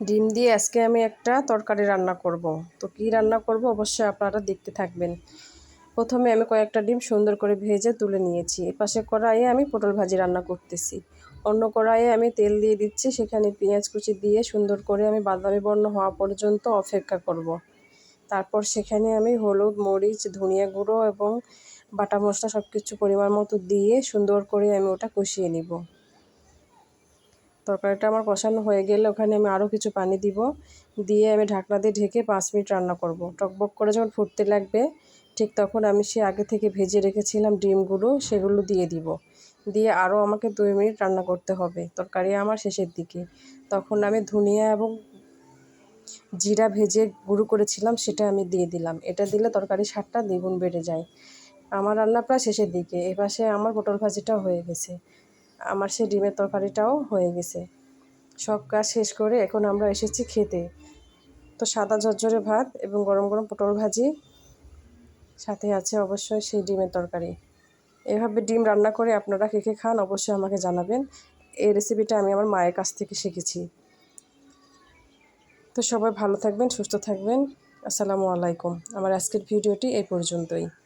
ডিম দিয়ে আজকে আমি একটা তরকারি রান্না করব। তো কি রান্না করব অবশ্যই আপনারা দেখতে থাকবেন। প্রথমে আমি কয়েকটা ডিম সুন্দর করে ভেজে তুলে নিয়েছি। এপাশে কড়াইয়ে আমি পটল ভাজি রান্না করতেছি। অন্য কড়াইয়ে আমি তেল দিয়ে দিচ্ছি। সেখানে পেঁয়াজ কুচি দিয়ে সুন্দর করে আমি বাদামি বর্ণ হওয়া পর্যন্ত অপেক্ষা করব। তারপর সেখানে আমি হলুদ, মরিচ, ধনিয়া গুঁড়ো এবং বাটা মশলা সব কিছু পরিমাণ মতো দিয়ে সুন্দর করে আমি ওটা কষিয়ে নিব। তরকারিটা আমার কষানো হয়ে গেলে ওখানে আমি আরও কিছু পানি দিব। দিয়ে আমি ঢাকনা দিয়ে ঢেকে পাঁচ মিনিট রান্না করব। টকবক করে যখন ফুটতে লাগবে, ঠিক তখন আমি সে আগে থেকে ভেজে রেখেছিলাম ডিমগুলো, সেগুলো দিয়ে দিব। দিয়ে আরও আমাকে দুই মিনিট রান্না করতে হবে। তরকারি আমার শেষের দিকে। তখন আমি ধনিয়া এবং জিরা ভেজে গুঁড়ো করেছিলাম, সেটা আমি দিয়ে দিলাম। এটা দিলে তরকারি স্বাদটা দ্বিগুণ বেড়ে যায়। আমার রান্না প্রায় শেষের দিকে। এপাশে আমার পটল ভাজিটা হয়ে গেছে। আমার সে ডিমের তরকারিটাও হয়ে গেছে। সব কাজ শেষ করে এখন আমরা এসেছি খেতে। তো সাদা ঝরঝরে ভাত এবং গরম গরম পটল ভাজি সাথে আছে অবশ্যই সেই ডিমের তরকারি। এভাবে ডিম রান্না করে আপনারা কে কে খান অবশ্যই আমাকে জানাবেন। এই রেসিপিটা আমি আমার মায়ের কাছ থেকে শিখেছি। তো সবাই ভালো থাকবেন, সুস্থ থাকবেন। আসসালামু আলাইকুম। আমার আজকের ভিডিওটি এই পর্যন্তই।